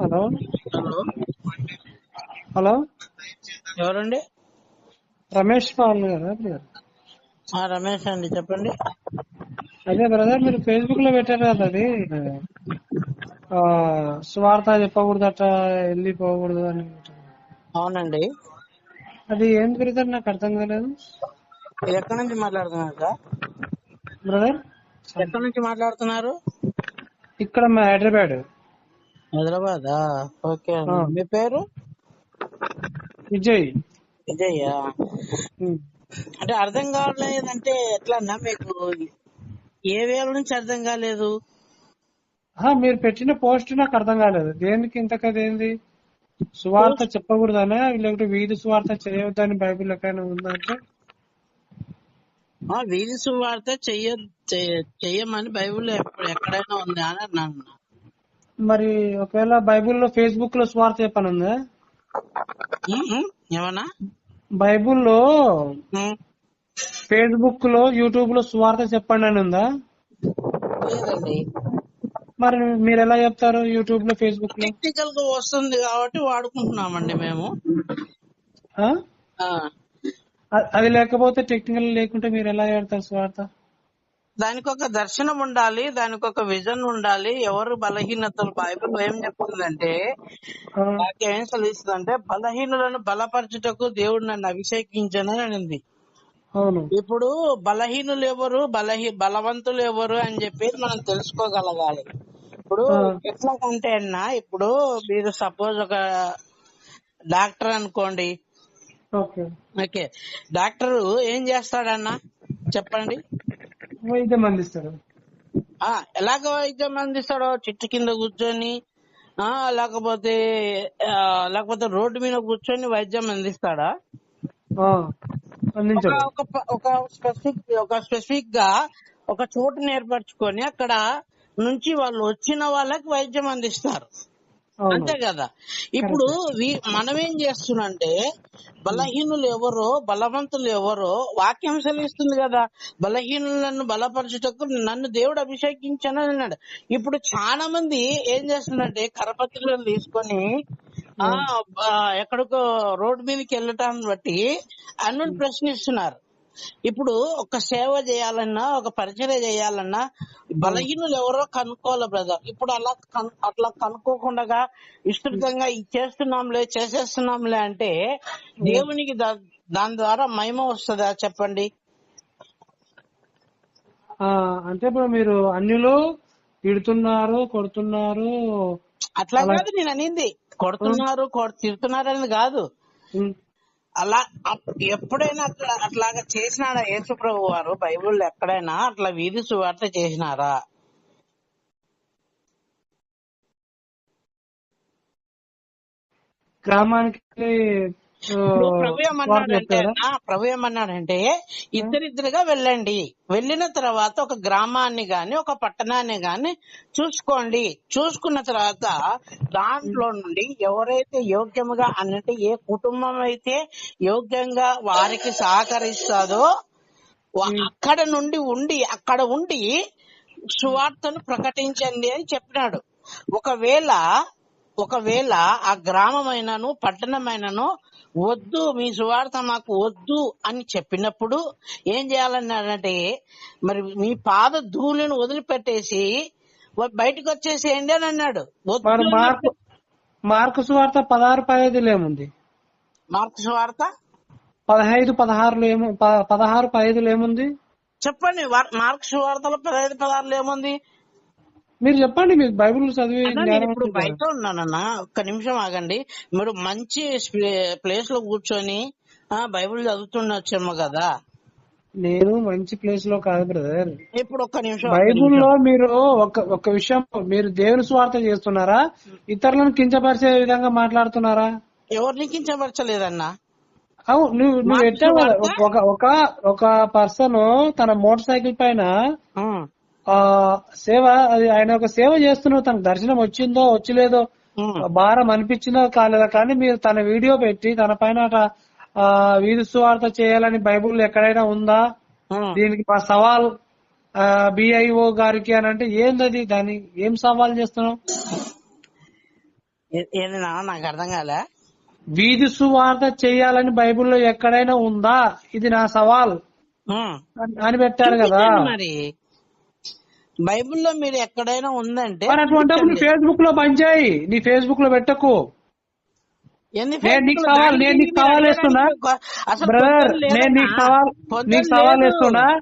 Hello hello hello ఎవరండి? Ramesh brother? ఆ, రమేష్ అండి చెప్పండి. అదే బ్రదర్ మీరు ఫేస్బుక్లో పెట్టారు కదా అది. స్వార్థ చెప్పకూడదట వెళ్ళిపోకూడదు అని అవునండి. అది ఏంటి బ్రదర్ నాకు అర్థం కాలేదు. ఎక్కడి నుంచి మాట్లాడుతున్నారు బ్రదర్? ఎక్కడి నుంచి మాట్లాడుతున్నారు? ఇక్కడ మా హైదరాబాద్. హైదరాబాద్? ఓకే. మీ పేరు? విజయ్. విజయ్ ఉమ్. అంటే అర్థం కావట్లేదంటే ఎట్లా అన్నా మీకు ఏ వేల నుంచి అర్థం కాలేదు? మీరు పెట్టిన పోస్ట్ నాకు అర్థం కాలేదు. దేనికి ఇంతకది ఏంది? సువార్త చెప్పకూడదనా? లేకపోతే వీధి సువార్త చేయవద్దని బైబిల్ ఎక్కడైనా ఉందా అంటే? ఆ, వీధి సువార్త చెయ్య చెయ్య- చెయ్యమని బైబిల్ ఎక్కడైనా ఉంది అని అన్నాను. మరి ఒకవేళ బైబిల్లో ఫేస్బుక్లో స్వార్థ చెప్పని ఉందా? ఏమన్నా? బైబిల్లో ఫేస్బుక్లో యూట్యూబ్లో స్వార్థ చెప్పండి అని ఉందా? మరి మీరు ఎలా చెప్తారు యూట్యూబ్లో ఫేస్బుక్లో టెక్నికల్గా వస్తుంది కాబట్టి వాడుకుంటున్నామండి మేము. అది లేకపోతే టెక్నికల్ లేకుంటే మీరు ఎలా చెప్తారు స్వార్థ? దానికి ఒక దర్శనం ఉండాలి దానికి ఒక విజన్ ఉండాలి. ఎవరు బలహీనతలు బైబిల్ ఏం చెప్తుందంటే ఏం సెలవిస్తుందంటే బలహీనులను బలపరచుటకు దేవుడు నన్ను అభిషేకించను అని ఉంది అవును. ఇప్పుడు బలహీనులు ఎవరు? బలహీ బలవంతులు ఎవరు అని చెప్పి మనం తెలుసుకోగలగాలి. ఇప్పుడు. ఎట్లా అంటే అన్న ఇప్పుడు మీరు సపోజ్ ఒక డాక్టర్ అనుకోండి ఓకే. ఓకే. డాక్టర్ ఏం చేస్తాడన్నా? చెప్పండి. వైద్యం అందిస్తారు ఆ ఎలాగ వైద్యం అందిస్తాడో? చెట్టు కింద కూర్చొని లేకపోతే లేకపోతే రోడ్డు మీద కూర్చొని వైద్యం అందిస్తాడా? ఒక స్పెసిఫిక్ ఒక స్పెసిఫిక్గా ఒక చోటుని ఏర్పరచుకొని అక్కడ నుంచి వాళ్ళు వచ్చిన వాళ్ళకి వైద్యం అందిస్తారు. అంతే కదా. ఇప్పుడు మనం ఏం చేస్తున్నామంటే బలహీనులు ఎవరో బలవంతులు ఎవరో వాక్యం సెలవిస్తుంది కదా. బలహీనులను బలపరచుటకు నన్ను దేవుడు అభిషేకించాను అని అన్నాడు. ఇప్పుడు చాలా మంది ఏం చేస్తున్నారంటే కరపత్రులను తీసుకొని ఎక్కడికో రోడ్డు మీదకి వెళ్ళటాన్ని బట్టి అన్నుని ప్రశ్నిస్తున్నారు. ఇప్పుడు ఒక సేవ చేయాలన్నా ఒక పరిచయం చేయాలన్నా బలహీనులు ఎవరో కనుక్కోవాలి బ్రదర్ ఇప్పుడు అలా అట్లా కనుక్కోకుండా విస్తృతంగా ఇది చేస్తున్నాంలే చేసేస్తున్నాంలే అంటే దేవునికి దాని ద్వారా మహిమ వస్తుందా చెప్పండి? ఆ, అంటే ఇప్పుడు మీరు అన్యులు తిడుతున్నారు కొడుతున్నారు అట్లా కాదు నేను అనింది. కొడుతున్నారు కొడు- తిడుతున్నారు అనేది కాదు అలా ఎప్పుడైనా అట్లా అట్లాగా చేసినారా యేసుప్రభు వారు? బైబిల్ ఎక్కడైనా అట్లా వీధి సువార్త చేసినారా? గ్రామానికి ప్రభు ఏమన్నాడంటే ప్రభు ఏమన్నాడంటే ఇద్దరిద్దరుగా వెళ్ళండి. వెళ్ళిన తర్వాత ఒక గ్రామాన్ని గాని ఒక పట్టణాన్ని గాని చూసుకోండి. చూసుకున్న తర్వాత దాంట్లో నుండి ఎవరైతే యోగ్యముగా అంటే ఏ కుటుంబం అయితే యోగ్యంగా వారికి సహకరిస్తాదో అక్కడ నుండి ఉండి అక్కడ ఉండి సువార్తను ప్రకటించండి అని చెప్పినాడు. ఒకవేళ ఒకవేళ ఆ గ్రామమైనను పట్టణమైనను వద్దు మీ సువార్త మాకు వద్దు అని చెప్పినప్పుడు ఏం చేయాలన్నాడంటే మరి మీ పాద ధూళిని వదిలిపెట్టేసి బయటకు వచ్చేసేయండి అని అన్నాడు. మార్కు సువార్త పదహారు పదహైదులో ఏముంది మార్కు సువార్త? పదహైదు పదహారులో ఏము పదహారు పదహైదులో ఏముంది చెప్పండి మార్కు సువార్తలో పదహైదు పదహారులు ఏముంది మీరు చెప్పండి మీరు బైబిల్ చదివి ఇప్పుడు. బయట ఉన్నానన్నా ఒక్క నిమిషం ఆగండి మీరు మంచి ప్లేస్లో కూర్చొని బైబిల్ చదువుతుండొచ్చేమో కదా నేను మంచి ప్లేస్లో కాదు బ్రదర్ ఇప్పుడు ఒక్క నిమిషం బైబిల్లో. మీరు ఒక ఒక విషయం మీరు దేవుని స్వార్థ చేస్తున్నారా ఇతరులను కించపరిచే విధంగా మాట్లాడుతున్నారా ఎవరిని కించపరచలేదన్నా అవు నువ్వు సువార్త? ఒక ఒక ఒక పర్సన్ తన మోటార్ సైకిల్ పైన ఆ సేవ అది ఆయన ఒక సేవ చేస్తున్నావు తనకు దర్శనం వచ్చిందో వచ్చలేదో భారం అనిపించిందో కాలేదా? కానీ మీరు తన వీడియో పెట్టి తన పైన వీధి సువార్త చేయాలని బైబుల్ ఎక్కడైనా ఉందా. దీనికి మా సవాల్ బిఐఓ గారికి అని అంటే ఏందది దాన్ని? ఏం సవాల్ చేస్తున్నావు? నాకు అర్థం కాలే. వీధి సువార్త చేయాలని బైబిల్లో ఎక్కడైనా ఉందా? ఇది నా సవాల్. అని- పెట్టారు కదా. మరి. బైబిల్లో మీరు ఎక్కడైనా ఉందంటే నీ ఫేస్బుక్లో బంద్ చేయి. నీ ఫేస్బుక్లో పెట్టకు. నేను నీకు సవాల్ నేను నీకు సవాల్ వేస్తున్నా. బ్రదర్ నేను నీకు. సవాల్ నీకు. వేస్తున్నా.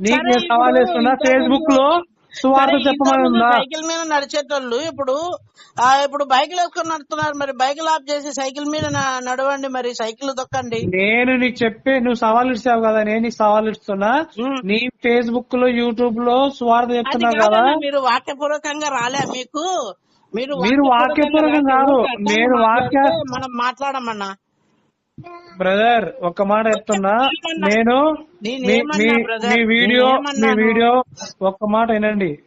నీకు సరే, నేను సవాల్ ఇప్పుడు వేస్తున్నా ఇంతకు ఫేస్బుక్లో. సువార్త చెప్పమని ఉందా? సైకిల్ మీద నడిచేటోళ్ళు ఇప్పుడు ఆ, ఇప్పుడు బైకులు వేసుకొని నడుతున్నారు మరి బైకులు ఆఫ్ చేసి సైకిల్ మీద నడవండి మరి సైకిల్ తొక్కండి. నేను నీకు చెప్పి నువ్వు సవాల్ ఇస్తావు కదా నేను నీకు సవాల్ ఇస్తున్నా. నీ ఫేస్బుక్లో యూట్యూబ్లో సువార్త అది చెప్తున్నావు కదా. మీరు వాక్యపూర్వకంగా రాలే మీకు. మీరు మీరు వాక్యపూర్వకం కాదు. నేను వాక్య- మనం మాట్లాడమన్నా? బ్రదర్ ఒక్క మాట చెప్తున్నా నేను మీ వీడియో మీ? వీడియో ఒక్క మాట వినండి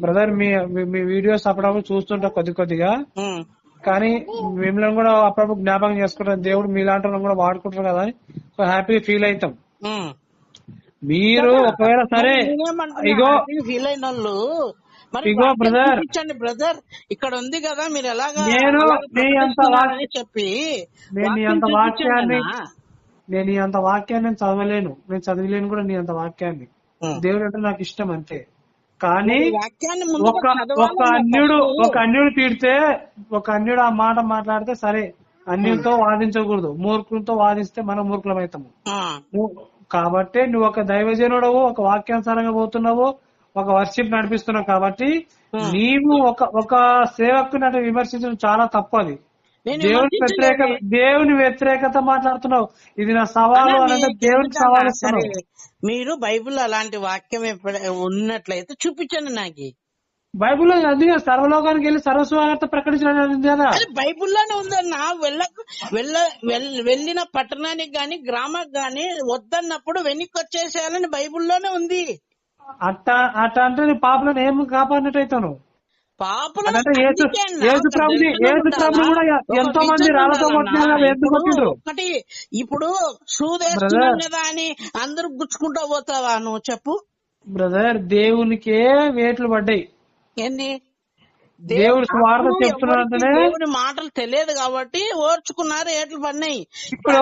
బ్రదర్ మీ మీ- వీడియోస్ అప్పుడప్పుడు చూస్తుంటా కొద్ది కొద్దిగా. కానీ మిమ్మల్ని కూడా అప్పుడప్పుడు జ్ఞాపకం చేసుకుంటాం దేవుడు మీలాంటి కూడా వాడుకుంటారు కదా అని హ్యాపీ ఫీల్ అవుతాం. మీరు ఒకవేళ సరే ఇగో ఫీల్ అయిన వాళ్ళు మరి ఇగో brother. చూపించండి బ్రదర్ ఇక్కడ ఉంది కదా మీరు ఎలాగా నేను నీ అంత చెప్పి నేను నీ అంత వాక్యాన్ని. నేను నీ అంత వాక్యాన్ని నేను చదవలేను నేను చదివలేను కూడా నీ అంత వాక్యాన్ని. దేవుడు అంటే నాకు ఇష్టం అంతే కానీ ఒక ఒక అన్యుడు. ఒక అన్యుడు తీడితే ఒక అన్యుడు ఆ మాట మాట్లాడితే సరే అన్యుడితో వాదించకూడదు మూర్ఖులతో వాదిస్తే మనం నువ్వు కాబట్టి నువ్వు ఒక దైవజనుడవు ఒక వాక్యానుసారంగా పోతున్నావు ఒక వర్షిప్ నడిపిస్తున్నావు కాబట్టి. నీవు ఒక ఒక సేవకుని విమర్శించడం చాలా తప్పు అది. దేవుని వ్యతిరేక. దేవుని వ్యతిరేకత మాట్లాడుతున్నావు. ఇది నా సవాలు అన్నా, అని అంటే మీకు దేవునికి ఎందుకన్నా? సవాల్ మీరు బైబిల్ అలాంటి వాక్యం ఉన్నట్లయితే చూపించండి నాకు. బైబిల్లో అందుకే సర్వలోకానికి వెళ్ళి సర్వస్వాగత ప్రకటించడం ఉంది కదా. అది బైబిల్లోనే ఉందన్న వెళ్ళ వెళ్ళ వెళ్ళిన పట్టణానికి గాని గ్రామానికి గాని వద్దన్నప్పుడు వెనక్కి వచ్చేసేయాలని బైబిల్లోనే ఉంది. అట్ట అట్ట అంటే నీ పాపలను ఏం కాపాడినట్టు అవుతాను ఎంతో మంది ఒకటి ఇప్పుడు షూస్ వేస్తున్నాం కదా అని అందరూ గుచ్చుకుంటా పోతావా నువ్వు చెప్పు. బ్రదర్ దేవునికే వేట్లు పడ్డాయి. ఏంది? దేవుడు స్వార్థ ఎవరికి దేవుని మాటలు తెలియదు కాబట్టి ఓర్చుకున్నారు ఏట్లు పడినాయి ఇప్పుడు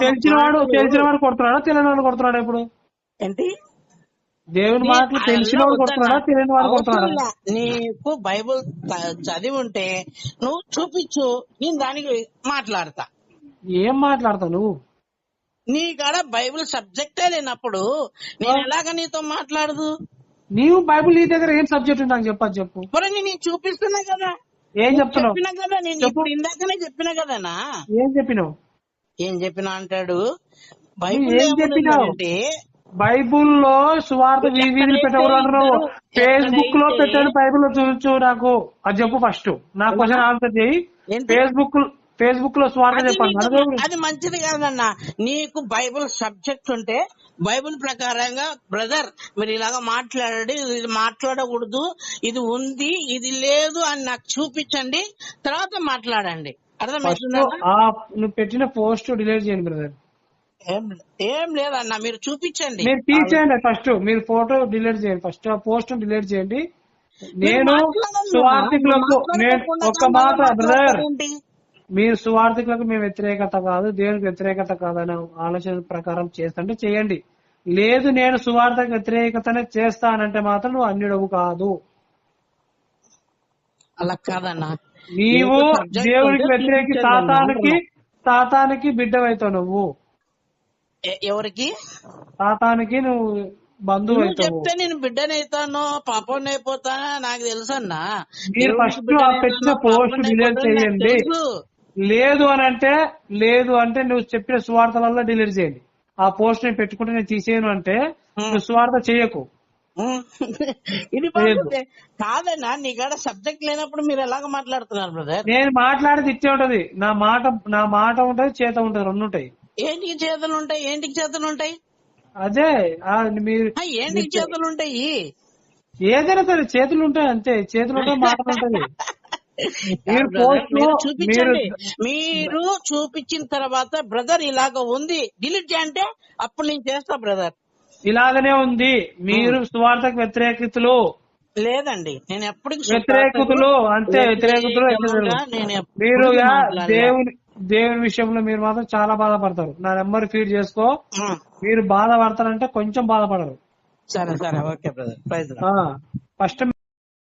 తెలిసిన వాడు. తెలిసిన వాడు కొడుతున్నాడా? తెలియని వాడు కొడుతున్నాడా ఇప్పుడు? ఏంటి? దేవుని నీ- మాటలు తెలిసిన వాడు కొడుతున్నాడా. తెలియని వాడు కొడుతున్నాడా. నీకు బైబుల్ చదివి ఉంటే నువ్వు చూపించు నేను దానికి మాట్లాడతా. ఏం మాట్లాడతావు నువ్వు? నీ కాడ బైబిల్ సబ్జెక్టే లేనప్పుడు నేను ఎలాగ నీతో మాట్లాడదు? నీవు బైబిల్ నీ దగ్గర ఏం సబ్జెక్ట్ ఉంది నాకు చెప్పదు చెప్పు. మరి నేను చూపిస్తున్నా కదా. ఏం చెప్తున్నావు? చెప్పినా కదా నేను ఇందాకనే చెప్పినా కదనా ఏం చెప్పినావు? ఏం చెప్పినా అంటాడు? బైబిల్ ఏం చెప్పినావు? అంటే బైబుల్లో సువార్త వీధి అంటున్నావు. ఫేస్బుక్లో పెట్టాడు బైబుల్లో చూపించు నాకు. అది చెప్పు ఫస్ట్ నా క్వశ్చన్ ఆన్సర్ చేయి? ఫేస్బుక్ ఫేస్బుక్లో స్వార్థ చెప్పండి. అది మంచిది కాదన్నా నీకు బైబిల్ సబ్జెక్ట్ ఉంటే బైబిల్ ప్రకారంగా బ్రదర్ మీరు ఇలాగా మాట్లాడండి. ఇది మాట్లాడకూడదు. ఇది ఉంది. ఇది లేదు అని నాకు చూపించండి. తర్వాత మాట్లాడండి. అర్థమవుతుందా? ఆ నువ్వు పెట్టిన పోస్ట్ డిలీట్ చేయండి బ్రదర్ ఏం ఏం లేదన్నా మీరు చూపించండి. మీరు తీసేయండి ఫస్ట్. మీరు ఫోటో డిలీట్ చేయండి ఫస్ట్. ఆ పోస్ట్ డిలీట్ చేయండి. నేను సువార్థికులకు అమ్మా. నేను మాట్లాడకుండా ఒక మాట బ్రదర్? మీరు సువార్థికులకు మేము వ్యతిరేకత కాదు దేవునికి వ్యతిరేకత కాదనే ఆలోచన ప్రకారం చేస్తుంటే చేయండి. లేదు నేను సువార్థ వ్యతిరేకతనే చేస్తానంటే మాత్రం నువ్వు అన్యుడవు కాదు. అలా కాదన్నా. నీవు దేవునికి వ్యతిరేకి సాతానికి. సాతానికి బిడ్డవైతావు నువ్వు. ఎవరికి? సాతానికి నువ్వు బంధువు చెప్తే నేను బిడ్డనైతానో పాపని అయిపోతానా నాకు తెలుసన్నా. మీరు దేవునికి ఫస్ట్ ఆ పెట్టిన పోస్ట్ డిలీట్ చేయండి. తెలుసు. లేదు అని అంటే లేదు అంటే నువ్వు చెప్పిన సువార్త వల్ల డిలీట్ చేయండి. ఆ పోస్ట్ నేను పెట్టుకుంటే నేను తీసేయను అంటే నువ్వు సువార్త చేయకు. ఇది కాదన్నా నీ కాడ సబ్జెక్ట్ లేనప్పుడు మీరు ఎలాగ మాట్లాడుతున్నారు బ్రదర్? నేను మాట్లాడేది ఇచ్చే ఉంటది. నా మాట నా మాట ఉంటది చేత ఉంటది రెండు ఉంటాయి. ఏంటికి చేతులు ఉంటాయి? ఏంటికి చేతులు ఉంటాయి? అదే మీరు ఏంటికి చేతులు ఉంటాయి? ఏదైనా సరే చేతులు ఉంటాయి అంతే. చేతులు ఉంటాయి మాటలు చూపించండి. మీరు చూపించిన తర్వాత బ్రదర్ ఇలాగ ఉంది. డిలీట్ చేయంటే అప్పుడు నేను చేస్తా బ్రదర్. ఇలాగనే ఉంది. మీరు సువార్తకు వ్యతిరేకతలు. లేదండి. నేను ఎప్పటికీ వ్యతిరేకతలు అంతే వ్యతిరేకతలు మీరు. దేవుని దేవుని విషయంలో మీరు మాత్రం చాలా బాధపడతారు. నా నెంబర్ ఫీడ్ చేసుకో. మీరు బాధపడతారంటే కొంచెం బాధపడరు. సరే సరే. Okay brother praise first